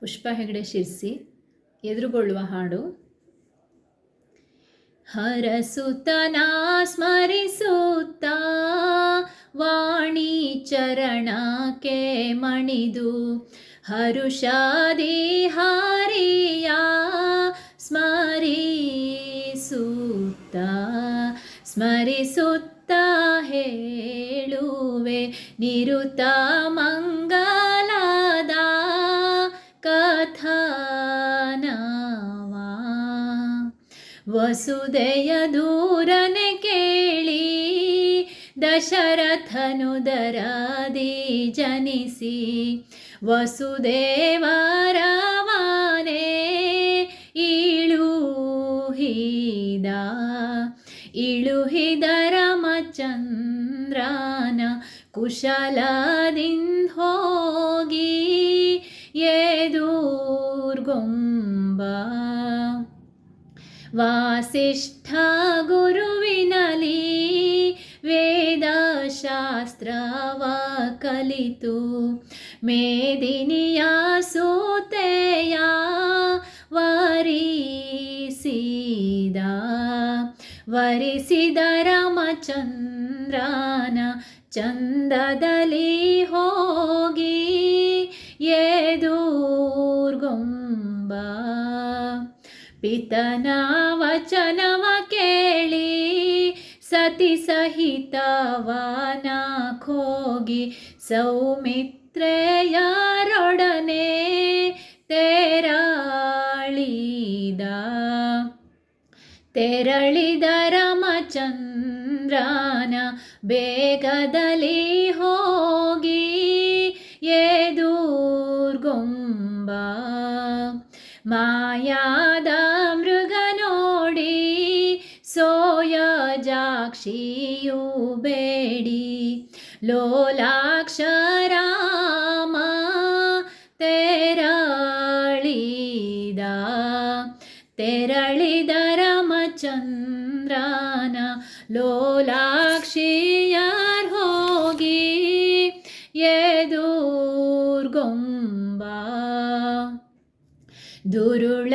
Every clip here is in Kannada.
ಪುಷ್ಪ ಹೆಗಡೆ ಶಿರ್ಸಿ, ಎದುರುಗೊಳ್ಳುವ ಹಾಡು. ಹರಸುತನ ಸ್ಮರಿಸುತ್ತ, ವಾಣಿ ಚರಣಕ್ಕೆ ಮಣಿದು. ಹರುಷಾದಿ ಹಾರಿಯ ಸ್ಮರಿಸುತ್ತ ಸ್ಮರಿಸುತ್ತ ಹೇಳುವೆ ನಿರುತ ಮಂಗಲದ ವಸುದೆಯ ದೂರನೆ ಕೇಳಿ ದಶರಥನು ದರಾದಿ ಜನಿಸಿ ವಸುದೇವರವನೇ ಇಳುಹಿದ ಇಳುಹಿದ ರಾಮಚಂದ್ರನ ಕುಶಲದಿಂದ ವಾಸಿಷ್ಠ ಗುರುವಿನಲಿ ವೇದಶಾಸ್ತ್ರವ ಕಲಿತು ಮೇದಿನಿಯ ಸೂತೆಯ ವರಿಸಿದ ವರಿಸಿದ ರಾಮಚಂದ್ರನ ಚಂದದಲ್ಲಿ ಹೋಗಿ ಪಿತನ ವಚನವ ಕೇಳಿ ಸತಿ ಸಹಿತವನ ಹೋಗಿ ಸೌಮಿತ್ರೆಯರೊಡನೆ ತೆರಳಿದ. ತೆರಳಿದ ರಾಮಚಂದ್ರನ ಬೇಗದಲ್ಲಿ ಹೋಗಿ ಎದೂರ್ಗೊಂಬ ಮಾಯಾದ ಮೃಗ ನೋಡಿ ಸೋಯಜಾಕ್ಷಿಯು ಬೇಡಿ. ಲೋಲಾಕ್ಷರಾಮ ತೆರಳಿದ ತೆರಳಿದ ರಾಮಚಂದ್ರನ ಲೋಲಾಕ್ಷಿಯರ್ ದುರುಳ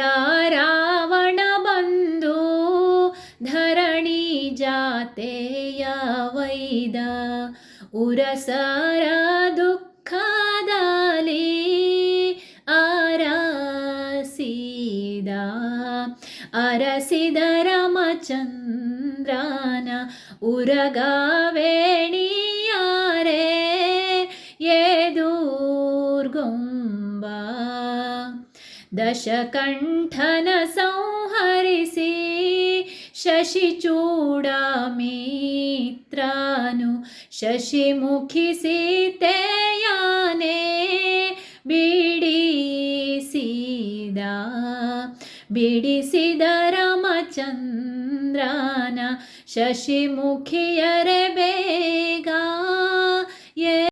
ರಾವಣ ಬಂದು ಧರಣಿ ಜಾತೆಯ ವೈದ ಉರಸರ ದುಃಖದಲ್ಲಿ ಅರಸಿದ ಅರಸಿದ ರಾಮಚಂದ್ರನ ಉರಗವೇಣಿಯಾರೆ ದಶಕಂಠನ ಸಂಹರಿಸಿ ಶಶಿಚೂಡಮಿತ್ರನು ಶಶಿಮುಖಿ ಸೀತೆಯಾನೆ ಬಿಡಿಸಿದ ಬಿಡಿಸಿದ ರಾಮಚಂದ್ರನ ಶಶಿಮುಖಿಯರೆ ಬೇಗ